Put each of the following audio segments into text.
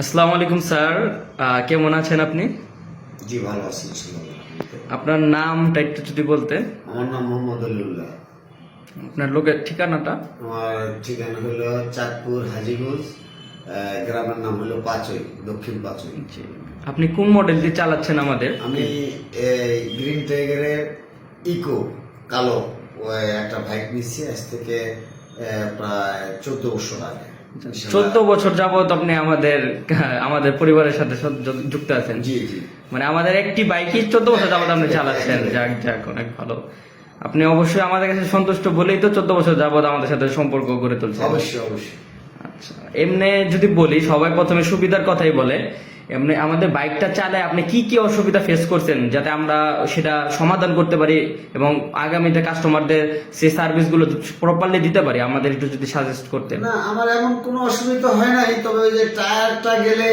আসসালামু আলাইকুম স্যার। কেমন আছেন আপনি? জি ভালো আছি। আপনার নামটা একটু যদি বলতে। আমার নাম মোহাম্মদ আলিউল্লাহ আপনার লোকের ঠিকানাটা? আমার ঠিকানা হলো চাঁদপুর হাজিগঞ্জ গ্রামের নাম হলো পাঁচই দক্ষিণ পাঁচই। আপনি কোন মডেলটি চালাচ্ছেন আমাদের? আমি গ্রিন টাইগারের ইকো কালো একটা বাইক নিচ্ছি আজ থেকে প্রায় চোদ্দ বছর আগে। চোদ্দ বছর যাবত আপনি আমাদের আমাদের পরিবারের সাথে যুক্ত আছেন। জি জি। মানে আমাদের একটি বাইকই চোদ্দ বছর যাবত আপনি চালাচ্ছেন। যাক যাক অনেক ভালো। আপনি অবশ্যই আমাদের কাছে সন্তুষ্ট বলেই তো চোদ্দ বছর যাবত আমাদের সাথে সম্পর্ক গড়ে তুলছেন। অবশ্যই অবশ্যই। আচ্ছা এমনি যদি বলি সবাই প্রথমে সুবিধার কথাই বলে। এমনি আমাদের বাইকটা চালায় আপনি কি কি অসুবিধা ফেস করছেন যাতে আমরা সেটা সমাধান করতে পারি এবং আগামীতে কাস্টমারদের সেই সার্ভিসগুলো প্রপারলি দিতে পারি? আমাদের একটু যদি সাজেস্ট করতেন। না, আমার এমন কোনো অসুবিধা হয় নাই, তবে ওই যে টায়ারটা গেলে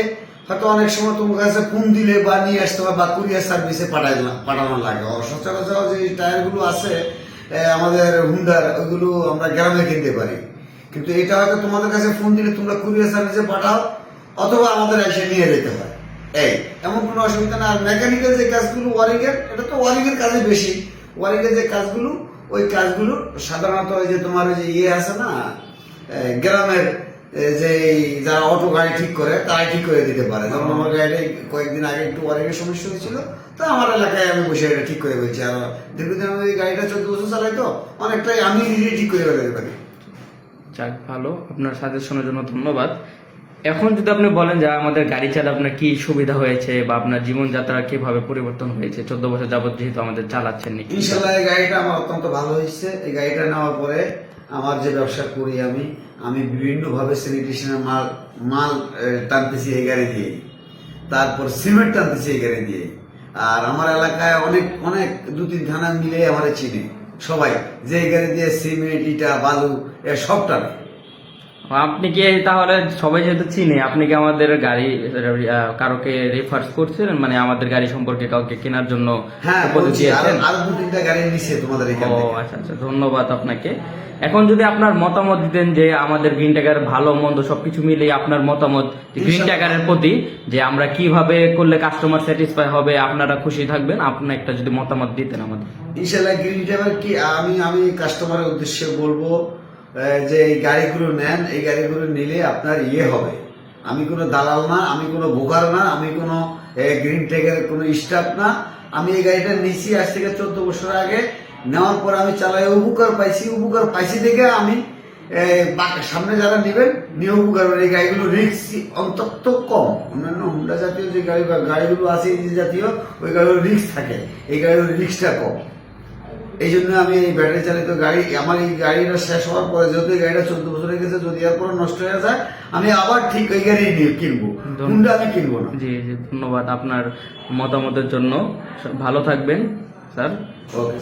হয়তো অনেক সময় তোমার কাছে ফোন দিলে বা নিয়ে আসতে হবে বা কুরিয়ার সার্ভিসে পাঠাইলাম পাঠানো লাগে। সচরাচর যে টায়ারগুলো আছে আমাদের হুন্ডার ওইগুলো আমরা গ্রামে কিনতে পারি। কিন্তু এটা হয়তো তোমাদের কাছে ফোন দিলে তোমরা কুরিয়ার সার্ভিসে পাঠাও অথবা আমাদের এসে নিয়ে যেতে হয়। এই এমন কোনো অসুবিধা না। আর মেকানিক্যাল যে কাজগুলো ওয়ারিংয়ের এটা তো ওয়ারিংয়ের কাজে বেশি। ওয়ারিংয়ের যে কাজগুলো ওই কাজগুলো সাধারণত ওই যে তোমার ওই যে ইয়ে আছে না গ্রামের যে যারা অটো গাড়ি ঠিক করে তারাই ঠিক করে দিতে পারে। যেমন আমার গাড়িটা কয়েকদিন আগে একটু ওয়ারিংয়ের সমস্যা হয়েছিল। তো আমার এলাকায় আমি বসে এটা ঠিক করে বলছি। আর দীর্ঘদিন আমি ওই গাড়িটা চোদ্দ বছর চালাই তো অনেকটাই আমি নিজেই ঠিক করে বেরোতে পারি যাক ভালো। আপনার সাজেশনের জন্য ধন্যবাদ। এখন যদি আপনি বলেন যে আমাদের গাড়ি চালা আপনার কি সুবিধা হয়েছে বা আপনার জীবনযাত্রা কীভাবে পরিবর্তন হয়েছে, চোদ্দ বছর যাবত যেহেতু আমাদের চালাচ্ছেন নাকি ইনশাল্লাহ এই গাড়িটা আমার অত্যন্ত ভালো হয়েছে। এই গাড়িটা নেওয়ার পরে আমার যে ব্যবসা করি আমি আমি বিভিন্ন ভাবে স্যানিটেশনের মাল মাল টানতেছি এই গাড়ি দিয়ে। তারপর সিমেন্ট টানতেছি এই গাড়ি দিয়ে। আর আমার এলাকায় অনেক অনেক দু তিন থানা মিলে আমার চিনে। সবাই যে এই গাড়ি দিয়ে সিমেন্ট, ইটা, বালু, এ সব টানে। আপনি কি তাহলে সবাই যেহেতু চিনে আপনি কি আমাদের গাড়ি কারোকে রেফার করছিলেন মানে আমাদের গাড়ি সম্পর্কে কাউকে কেনার জন্য হ্যাঁ উপদেশ বলছি আরও দিয়েছেন? আরও দু তিনটা গাড়ি নিছে তোমাদের ও আচ্ছা আচ্ছা ধন্যবাদ আপনাকে এখন যদি আপনার মতামত দিতেন যে আমাদের গ্রিন ট্যাগার ভালো মন্দ সবকিছু মিলে আপনার মতামত গ্রিন। ট্যাগারের প্রতি যে আমরা কীভাবে করলে কাস্টমার স্যাটিসফাই হবে আপনারা খুশি থাকবেন আপনি একটা যদি মতামত দিতেন আমাদের ইনশাল্লাহ গ্রিন ট্যাবের কি আমি আমি কাস্টমারের উদ্দেশ্যে বলব যে এই গাড়িগুলো নেন, এই গাড়িগুলো নিলে আপনার ইয়ে হবে। আমি কোনো দালাল না, আমি কোনো বোকার না, আমি কোনো গ্রিন টেকের কোনো স্টাফ না। আমি এই গাড়িটা নিয়েছি আজ থেকে চোদ্দ বছর আগে। নেওয়ার পর আমি চালাই উপকার পাইছি উপকার পাইছি দেখে আমি সামনে যারা নেবেন, নিয়ে উপকার এই গাড়িগুলো রিক্স অন্তত কম। অন্যান্য হুন্ডা জাতীয় যে গাড়ি বা গাড়িগুলো আছে, এই জাতীয়, ওই গাড়িগুলো রিক্স থাকে। এই গাড়ির রিক্সটা কম। এই জন্য আমি এই ব্যাটারি চালিত গাড়ি আমার এই গাড়িটা শেষ হওয়ার পরে যদি গাড়িটা চোদ্দ বছর হয়ে গেছে যদি এর পরে নষ্ট হয়ে যায় আমি আবার ঠিক ওই গাড়ি নিয়ে কিনবো। হুন্ডা আমি কিনবো না? জি জি ধন্যবাদ আপনার মতামতের জন্য। ভালো থাকবেন স্যার। ওকে